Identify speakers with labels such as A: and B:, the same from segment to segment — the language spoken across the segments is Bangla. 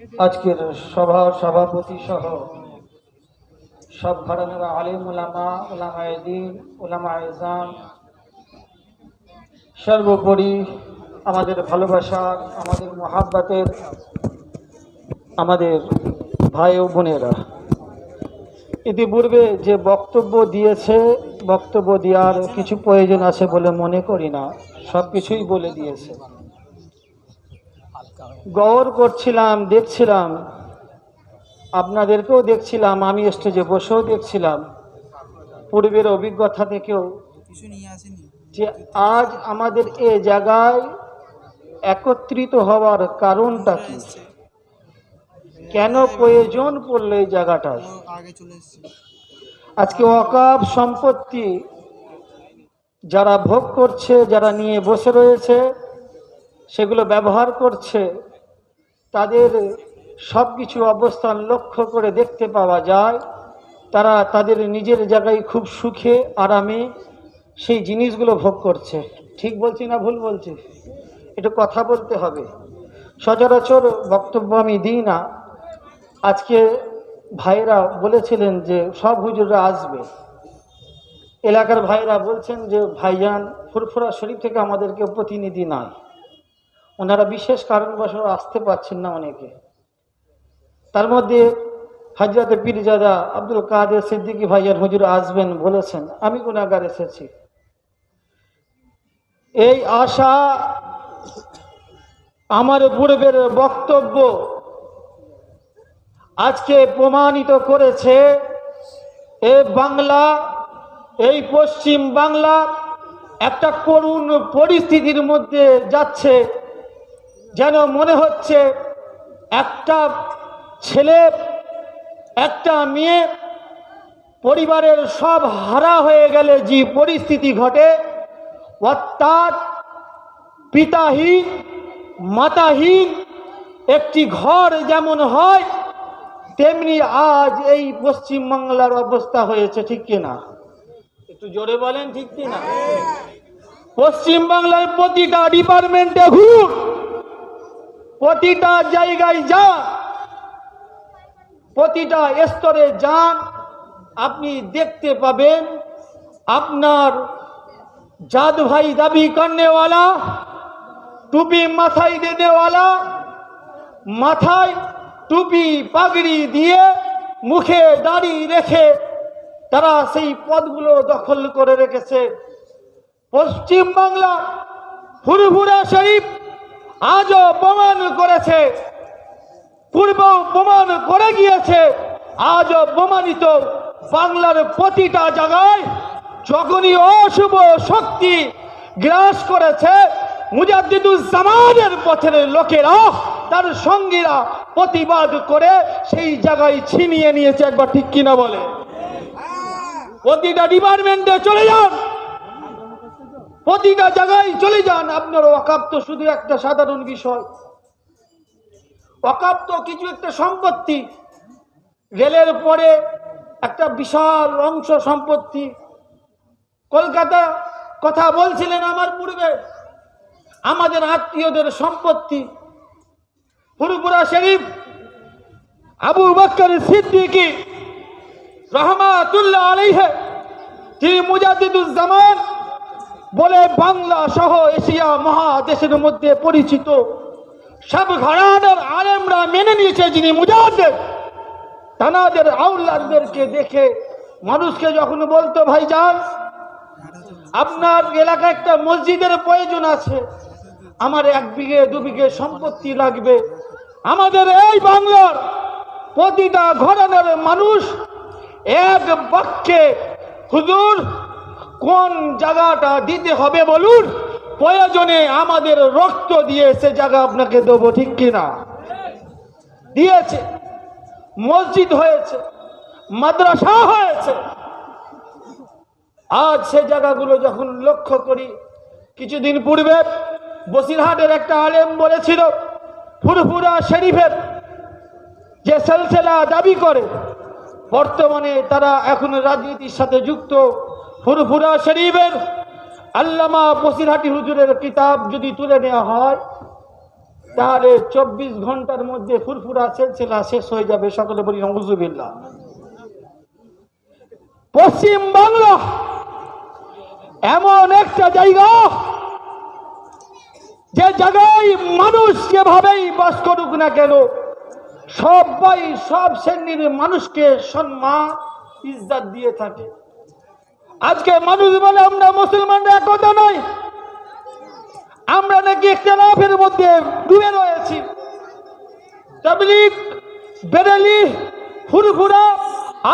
A: আজকের সভা সভাপতি সহ সব ঘরানার আলিম উলামায়ে দিন উলামা ইজাম সর্বোপরি আমাদের ভালোবাসার আমাদের মহাব্বাতের, আমাদের ভাই ও বোনেরা। ইতিপূর্বে যে বক্তব্য দিয়েছে, বক্তব্য দেওয়ার কিছু প্রয়োজন আছে বলে মনে করি না সব কিছুই বলে দিয়েছে। গৌর করছিলাম দেখছিলাম। আপনাদেরকেও দেখছিলাম আমি স্টেজে বসেও দেখছিলাম। পূর্বের অভিজ্ঞতা থেকেও। যে আজ আমাদের এ জায়গায় একত্রিত হওয়ার কারণটা কি? কেন প্রয়োজন পড়ল এই জায়গাটায়? আজকে অকাপ সম্পত্তি যারা ভোগ করছে যারা নিয়ে বসে রয়েছে সেগুলো ব্যবহার করছে তাদের সব কিছু অবস্থান লক্ষ্য করে দেখতে পাওয়া যায়। তারা তাদের নিজের জায়গায় খুব সুখে, আরামে সেই জিনিসগুলো ভোগ করছে। ঠিক বলছি না ভুল বলছি? একটু কথা বলতে হবে। সচরাচর বক্তব্য আমি দিই না। আজকে ভাইরা বলেছিলেন যে সব হুজুররা আসবে। এলাকার ভাইরা বলছেন যে, ভাইজান, ফুরফুরা শরীফ থেকে আমাদেরকে প্রতিনিধি নাই। ওনারা বিশেষ কারণবশত আসতে পারছেন না অনেকে। তার মধ্যে হাজরাতে পীরজাদা আব্দুল কাদের সিদ্দিকী ভাইজান হুজুর আসবেন বলেছেন, আমি গুণাগার এসেছি। এই আশা আমার পূর্বের বক্তব্য আজকে প্রমাণিত করেছে, এ বাংলা, এই পশ্চিম বাংলা একটা করুণ পরিস্থিতির মধ্যে যাচ্ছে। যেন মনে হচ্ছে একটা ছেলে একটা মেয়ে পরিবারের সব হারা হয়ে গেলে যে পরিস্থিতি ঘটে অর্থাৎ পিতাহীন মাতাহীন একটি ঘর যেমন হয় তেমনি আজ এই পশ্চিম বাংলার অবস্থা হয়েছে ঠিক কিনা একটু জোরে বলেন ঠিক কিনা পশ্চিম বাংলার প্রতিটা ডিপার্টমেন্টে ঘুরুন। প্রতিটা জায়গায় যান, প্রতিটা স্তরে যান, আপনি দেখতে পাবেন আপনার জাদ ভাই দাবি করনেওয়ালা টুপি মাথায় দেনেওয়ালা, মাথায় টুপি পাগড়ি দিয়ে মুখে দাড়ি রেখে তারা সেই পদগুলো দখল করে রেখেছে। পশ্চিম বাংলা ফুরফুরা শরীফ আজও প্রমাণ করেছে। পূর্ব প্রমাণ করে গিয়েছে। আজও প্রমাণিত বাংলার প্রতিটা জায়গায় যখনই অশুভ শক্তি গ্রাস করেছে, মুজাদ্দিদুজ্জামানের পথের লোকেরা, তার সঙ্গীরা প্রতিবাদ করে সেই জায়গায় ছিনিয়ে নিয়েছে, একবার ঠিক কিনা বলে। প্রতিটা ডিপার্টমেন্টে চলে যান। প্রতিটা জায়গায় চলে যান। আপনার ওয়াকাপ তো শুধু একটা সাধারণ বিষয়। ওয়াকাপ তো কিছু একটা সম্পত্তি। রেলের পরে একটা বিশাল অংশ সম্পত্তি। কলকাতা কথা বলছিলেন আমার পূর্বে। আমাদের আত্মীয়দের সম্পত্তি। ফুরপুরা শরীফ, আবু বক্কর সিদ্দিকী রহমাতুল্লাহ আলাইহে, তিনি মুজাদ্দিদুজ্জামান বলে বাংলা সহ এশিয়া মহাদেশের মধ্যে পরিচিত সব ঘরানার আলেমরা মেনে নিয়েছে যিনি মুজাদ্দিদ। তানাদের আউলাদদেরকে দেখে মানুষকে যখন বলতো, ভাই যান, আপনার এলাকায় একটা মসজিদের প্রয়োজন আছে। আমার এক বিঘে, দু বিঘে সম্পত্তি লাগবে। আমাদের এই বাংলার প্রতিটা ঘরানার মানুষ এক বাক্যে হুজুর কোন জায়গাটা দিতে হবে বলুন? প্রয়োজনে আমাদের রক্ত দিয়ে সে জায়গা আপনাকে দেবো, ঠিক কিনা? দিয়েছে। মসজিদ হয়েছে। মাদ্রাসা হয়েছে। আজ সে জায়গাগুলো যখন লক্ষ্য করি, কিছুদিন পূর্বে বসিরহাটের একটা আলেম বলেছিল, ফুরফুরা শরীফের যে সেলসেলা দাবি করে, বর্তমানে তারা এখন রাজনীতির সাথে যুক্ত। ফুরফুরা শরীফের আল্লামা বসিরহাটি হুজুরের কিতাব যদি তুলে নেওয়া হয়, তাহলে চব্বিশ ঘণ্টার মধ্যে ফুরফুরা সেলসেলা শেষ হয়ে যাবে সকলে বলি নজুবিল্লা পশ্চিম বাংলা এমন একটা জায়গা যে জায়গায় মানুষ যেভাবেই বাস করুক না কেন, সবাই সব শ্রেণির মানুষকে সম্মান, ইজ্জাত দিয়ে থাকে। আজকে মানুষ বলে আমরা মুসলমানরা একতা নয় আমরা নাকি ইখতলাফের মধ্যে ডুবে রয়েছি। বেরেলি ফুরফুরা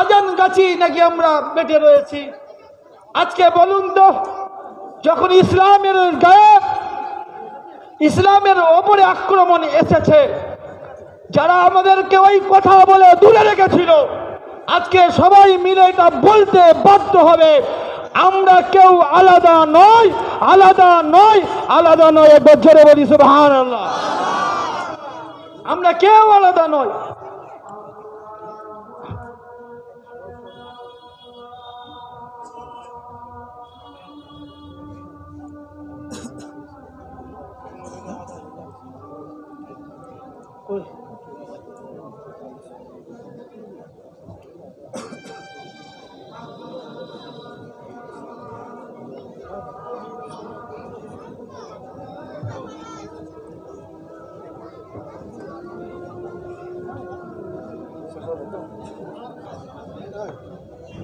A: আজান গাছি নাকি আমরা বেটে রয়েছি। আজকে বলুন তো, যখন ইসলামের গায়ে, ইসলামের ওপরে আক্রমণ এসেছে, যারা আমাদেরকে ওই কথা বলে দূরে রেখেছিল আজকে সবাই মিলে এটা বলতে বাধ্য হবে। আমরা কেউ আলাদা নয় আলাদা নয় আলাদা নয় একবার জোরে বলি সুবহান আমরা কেউ আলাদা নয়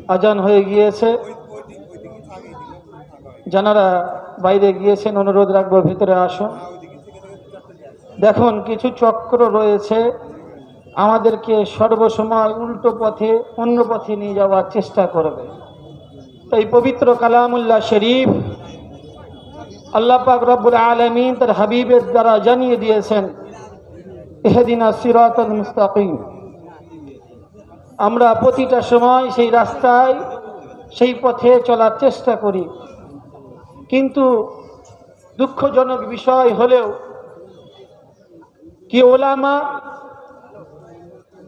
A: আজান হয়ে গিয়েছে। যারা বাইরে গিয়েছেন, অনুরোধ রাখব ভিতরে আসুন। দেখুন, কিছু চক্র রয়েছে। আমাদেরকে সর্বসময় উল্টো পথে, অন্য পথে নিয়ে যাওয়ার চেষ্টা করবে। তাই পবিত্র কালামুল্লাহ শরীফ আল্লাহ পাক রব্বুল আলমিন তার হাবিবের দ্বারা জানিয়ে দিয়েছেন এহেদিনা সিরাতুল মুস্তাকিম। আমরা প্রতিটা সময় সেই রাস্তায়, সেই পথে চলার চেষ্টা করি। কিন্তু দুঃখজনক বিষয় হলেও কি ওলামা,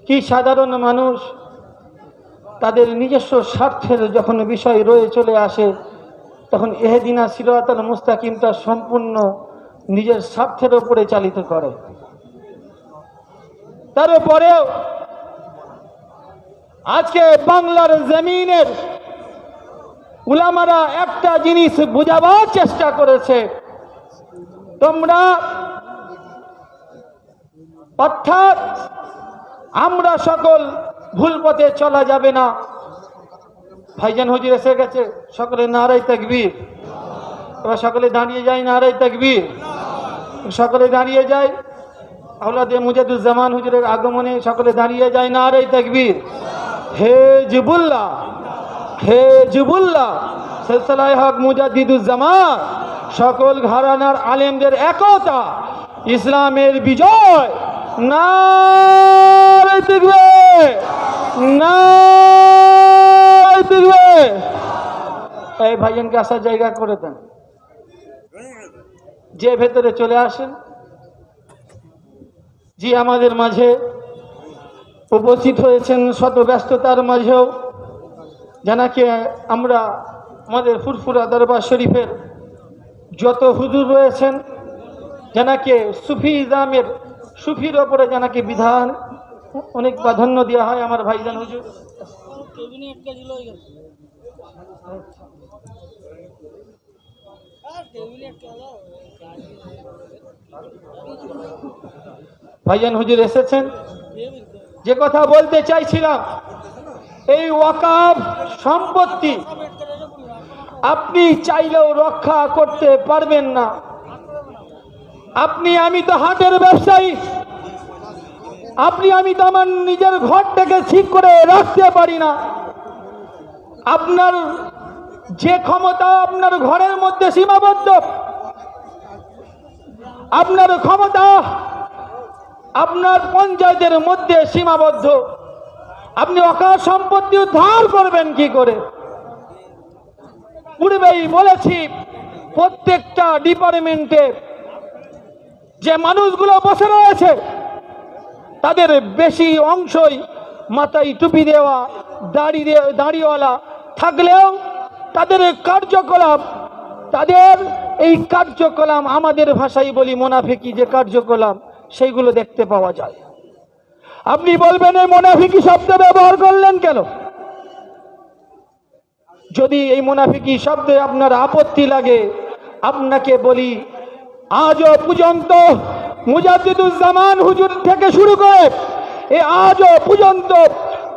A: কি সাধারণ মানুষ, তাদের নিজস্ব স্বার্থের যখন বিষয় রয়ে চলে আসে, তখন এহেদিনা সিরাতাল মুস্তাকিমটা সম্পূর্ণ নিজের স্বার্থের ওপরে চালিত করে। তারপরেও আজকে বাংলার জমিনের উলামারা একটা জিনিস বুঝাবার চেষ্টা করেছে। তোমরা অর্থাৎ আমরা সকল ভুল পথে চলা যাবে না। ভাইজান হুজুর এসে গেছে, সকলে নারাই তাকবীর। এবার সকলে দাঁড়িয়ে যায় নারাই তাকবীর। সকলে দাঁড়িয়ে যায় আহলাদে মুজাদুজ্জামান হুজুরের আগমনে সকলে দাঁড়িয়ে যায় নারাই তাকবীর। হে জিবুল্লাহ হে জিবুল্লাহ, সিলসিলায়ে হক মুজাদ্দিদুজ্জামান সকল ঘরানার আলেমদের একতা, ইসলামের বিজয় নারাই তাকবীর এই ভাইজানকে আসার জায়গা করে দেন। যে ভেতরে চলে আসেন, জি আমাদের মাঝে উপস্থিত হয়েছেন শত ব্যস্ততার মাঝেও, জানাকে আমরা আমাদের ফুরফুরা দরবার শরীফের যত হুজুর রয়েছেন, জানাকে সুফি ইজামের, সুফির ওপরে জানাকে বিধান, অনেক প্রাধান্য দেওয়া হয় আমার ভাইজান হুজুর। ভাইজান হুজুর এসেছেন? যে কথা বলতে চাইছিলাম, এই ওয়াকাব সম্পত্তি আপনি চাইলেও রক্ষা করতে পারবেন না। আপনি, আমি তো হাটের ব্যবসায়ী। আপনি, আমি তো আমার নিজের ঘরটাকে ঠিক করে রাখতে পারি না। আপনার যে ক্ষমতা আপনার ঘরের মধ্যে সীমাবদ্ধ, আপনার ক্ষমতা আপনার পঞ্চায়েতের মধ্যে সীমাবদ্ধ। আপনি অকাশ সম্পত্তি উদ্ধার করবেন কি করে? পূর্বেই বলেছি, প্রত্যেকটা ডিপার্টমেন্টে যে মানুষগুলো বসে রয়েছে, তাদের বেশি অংশই মাথায় টুপি দেওয়া, দাড়ি দাড়িওয়ালা থাকলেও তাদের কার্যকলাপ, তাদের এই কার্যকলাপ আমাদের ভাষায় বলি মোনাফেকি যে কার্যকলাপ সেইগুলো দেখতে পাওয়া যায়। আপনি বলবেন, এই মোনাফিকি শব্দ ব্যবহার করলেন কেন? যদি এই মোনাফিকি শব্দে আপনার আপত্তি লাগে, আপনাকে বলি, আজও পর্যন্ত মুজাদ্দিদুজ্জামান হুজুর থেকে শুরু করে, এ আজও পর্যন্ত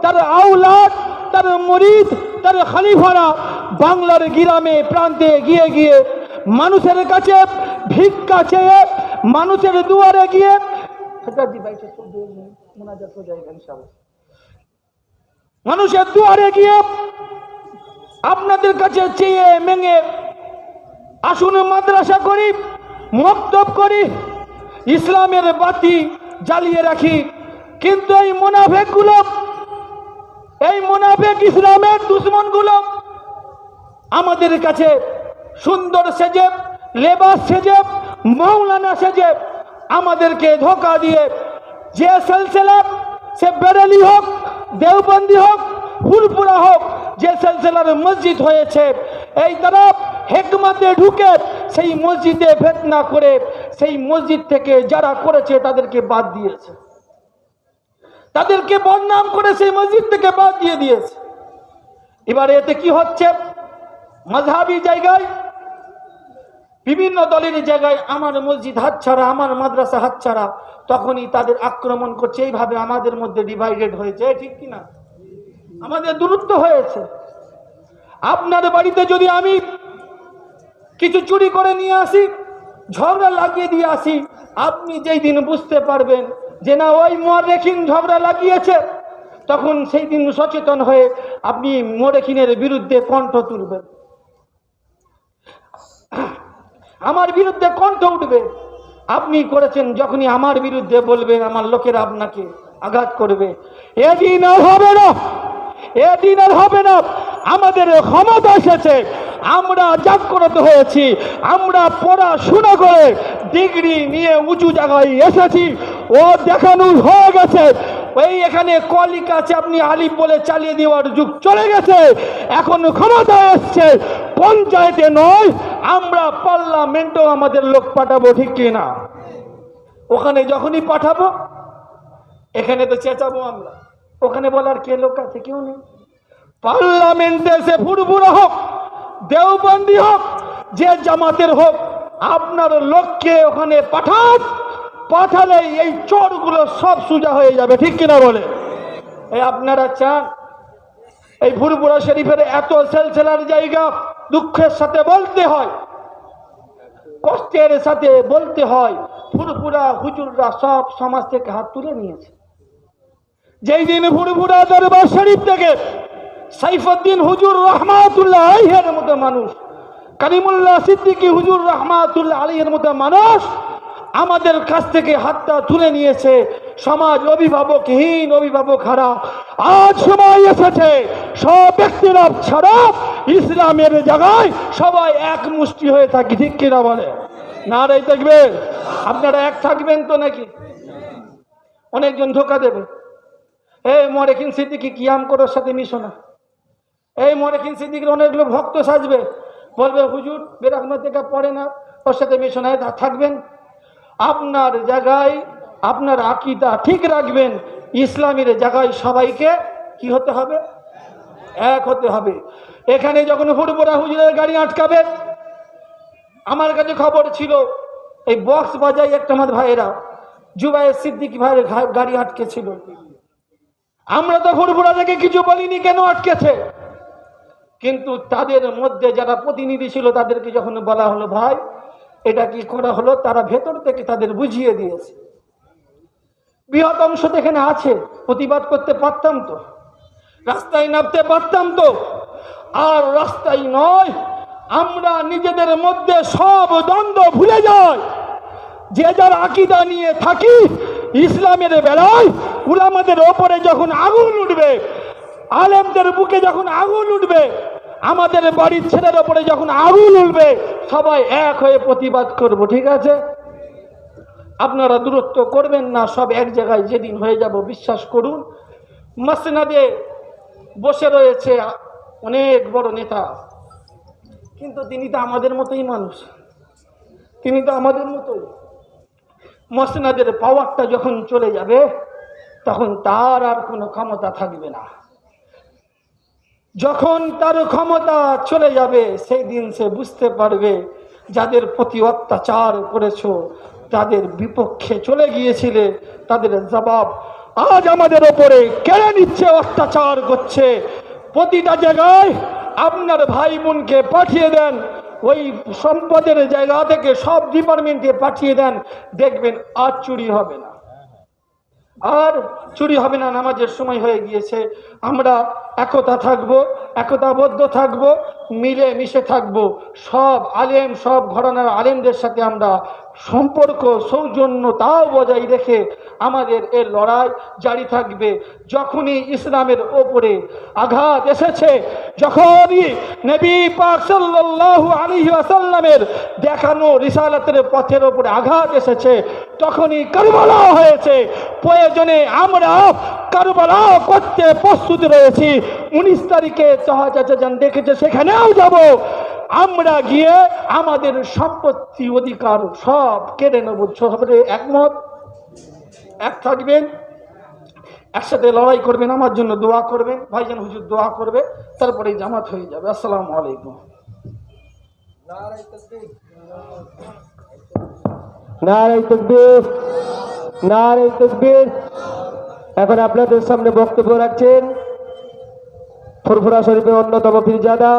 A: তার আউলাদ তার মরিদ, তার খালিফারা বাংলার গ্রামে, প্রান্তে গিয়ে গিয়ে মানুষের কাছে ভিক্ষা চেয়ে মানুষের দুয়ারে গিয়ে মানুষের দুয়ারে গিয়ে আপনাদের কাছে চেয়ে মেঙে আসুন মাদ্রাসা করি মক্তব করি ইসলামের বাতি জ্বালিয়ে রাখি। কিন্তু এই মোনাফেকগুলো এই মোনাফেক ইসলামের দুশ্মনগুলো আমাদের কাছে সুন্দর সেজে লেবাস সেজে মৌলানা সেজে আমাদেরকে ধোকা দিয়ে যে সেলসেলা, সে বেরেলি হোক, দেওবন্দি হোক ফুলপুরা হোক, যে সেলসেলার মসজিদ হয়েছে, এই তরফ হেকমাতে ঢুকে সেই মসজিদে ফেতনা করে, সেই মসজিদ থেকে যারা করেছে তাদেরকে বাদ দিয়েছে। তাদেরকে বদনাম করে সেই মসজিদ থেকে বাদ দিয়ে দিয়েছে। এবারে এতে কি হচ্ছে? মাঝহাবি জায়গায় বিভিন্ন দলের জায়গায় আমার মসজিদ হাতছাড়া, আমার মাদ্রাসা হাতছাড়া, তখনই তাদের আক্রমণ করছে। এইভাবে আমাদের মধ্যে ডিভাইডেড হয়েছে। ঠিক কিনা? আমাদের দূরত্ব হয়েছে। আপনার বাড়িতে যদি আমি কিছু চুরি করে নিয়ে আসি, ঝগড়া লাগিয়ে দিয়ে আসি, আপনি যেই দিন বুঝতে পারবেন যে না, ওই মোয়ারেখিন ঝগড়া লাগিয়েছে, তখন সেই দিন সচেতন হয়ে আপনি মোরেখিনের বিরুদ্ধে কণ্ঠ তুলবেন। আমার বিরুদ্ধে কণ্ঠ উঠবে। আপনি করেছেন যখনই আমার বিরুদ্ধে বলবেন, আমার লোকেরা আপনাকে আঘাত করবে। এদিন আর হবে না। এদিন আর হবে না। আমাদের ক্ষমতা এসেছে। আমরা জাগ্রত হয়েছি। আমরা পড়াশোনা করে ডিগ্রি নিয়ে উঁচু জায়গায় এসেছি। ও দেখানো হয়ে গেছে। ওই এখানে কলিক আছে, আপনি আলিফ বলে চালিয়ে দেওয়ার যুগ চলে গেছে। এখন ক্ষমতা এসছে। পঞ্চায়েতে নয়, আমরা পার্লামেন্টেও আমাদের লোক পাঠাবো, ঠিক কি না? ওখানে যখনই পাঠাবো, এখানে তো চেঁচাবো আমরা। ওখানে বলার কে লোক আছে? কেউ নেই। পার্লামেন্টে সে ফুরফুরা হোক, দেওবন্দি হোক, যে জামাতের হোক, আপনার লোককে ওখানে পাঠান। পাঠালে এই চোরগুলো সব সোজা হয়ে যাবে, ঠিক কিনা বলে? এই আপনারা চান? এই ফুরপুরা শরীফের এত সেলসেলার জায়গা দুঃখের সাথে বলতে হয়, কষ্টের সাথে বলতে হয় ফুরপুরা হুজুররা সব সমাজ থেকে হাত তুলে নিয়েছে। যেই দিন ফুরপুরা দরবার শরীফ থেকে সাইফুদ্দিন হুজুর রহমাতুল্লাহ আলাইহের মতো মানুষ কারিমুল্লাহ সিদ্দিকী হুজুর রহমাতুল্লাহ আলাইহের মতো মানুষ আমাদের কাছ থেকে হাতটা তুলে নিয়েছে সমাজ অভিভাবকহীন অভিভাবক হারা আজ সময় এসেছে, সব ব্যক্তিরা ছাড়া, ইসলামের জায়গায় সবাই এক মুষ্টি হয়ে থাকি, ঠিক কিনা বলে? না রে দেখবেন আপনারা এক থাকবেন তো নাকি? অনেকজন ধোকা দেবে। এই মরেকিন সিদ্দিকি কিয়াম করার সাথে মিশো না। এই মরেকিন সিদ্দিকির অনেক লোক ভক্ত সাজবে। বলবে, হুজুর বেরহমত থেকে পড়ে না, ওর সাথে মিশো না থাকবেন। আপনার জায়গায় আপনার আকিদা ঠিক রাখবেন, ইসলামের জায়গায় সবাইকে কি হতে হবে? এক হতে হবে। এখানে যখন হুড়বোড়া হুজুরের গাড়ি আটকাবে, আমার কাছে খবর ছিল, এই বক্স বাজাই একটা আমার ভাইয়েরা জুবাইয়ের সিদ্দিক ভাইয়ের গাড়ি আটকে ছিল আমরা তো হুড়বোড়া থেকে কিছু বলিনি, কেন আটকেছে? কিন্তু তাদের মধ্যে যারা প্রতিনিধি ছিল, তাদেরকে যখন বলা হলো, ভাই এটা কি করা হলো? তারা ভেতর থেকে তাদের বুঝিয়ে দিয়েছে। বৃহৎ অংশ এখানে আছে, প্রতিবাদ করতে পারতাম তো। রাস্তায় নামতে পারতাম তো। আর রাস্তায় নয়, আমরা নিজেদের মধ্যে সব দ্বন্দ্ব ভুলে যাই। যে যার আকিদা নিয়ে থাকি, ইসলামের বেলায় উলামাদের ওপরে যখন আগুন উঠবে, আলেমদের বুকে যখন আগুন উঠবে আমাদের বাড়ির ছেলের ওপরে যখন আগুন উঠবে, সবাই এক হয়ে প্রতিবাদ করব, ঠিক আছে? আপনারা দূরত্ব করবেন না, সব এক জায়গায় যেদিন হয়ে যাব, বিশ্বাস করুন। মাসনাদে বসে রয়েছে অনেক বড় নেতা। কিন্তু তিনি তো আমাদের মতোই মানুষ। তিনি তো আমাদের মতোই। মসনাদের পাওয়ারটা যখন চলে যাবে, তখন তার আর কোনো ক্ষমতা থাকবে না। যখন তার ক্ষমতা চলে যাবে, সেই দিন সে বুঝতে পারবে যাদের প্রতি অত্যাচার করেছ, তাদের বিপক্ষে চলে গিয়েছিলে, তাদের জবাব আজ আমাদের ওপরে কেড়ে নিচ্ছে, অত্যাচার করছে। প্রতিটা জায়গায় আপনার ভাই বোনকে পাঠিয়ে দেন, ওই সম্পদের জায়গা থেকে সব ডিপার্টমেন্টে পাঠিয়ে দেন, দেখবেন আর চুরি হবে না। আর চুরি হবে না, নামাজের সময় হয়ে গিয়েছে। আমরা একতা থাকব, একতাবদ্ধ থাকব মিলে মিশে থাকব। সব আলেম, সব ঘরানার আলেমদের সাথে আমরা সম্পর্ক, সৌজন্যতাও বজায় রেখে আমাদের এ লড়াই জারি থাকবে। যখনই ইসলামের ওপরে আঘাত এসেছে, যখনই নবী পাক সাল্লাল্লাহু আলাইহি ওয়াসাল্লামের দেখানো রিসালাতের পথের ওপরে আঘাত এসেছে, তখনই কারবালা হয়েছে। প্রয়োজনে আমরা কারবালা করতে প্রস্তুত রয়েছি। উনিশ তারিখে চাচান দেখেছে সেখানেও যাব। আমরা গিয়ে আমাদের সম্পত্তি অধিকার সব কেড়ে নেব। সবাই একমত? এক থাকবেন? একসাথে লড়াই করবেন আমার জন্য দোয়া করবেন। ভাইজান হুজুর দোয়া করবে তারপরে জামাত হয়ে যাবে। আসসালামু আলাইকুম।
B: নারাই তকবীর। নারাই তকবীর। এখন আপনাদের সামনে বক্তব্য রাখছেন ফুরফুরা শরীফের অন্যতম পীরজাদা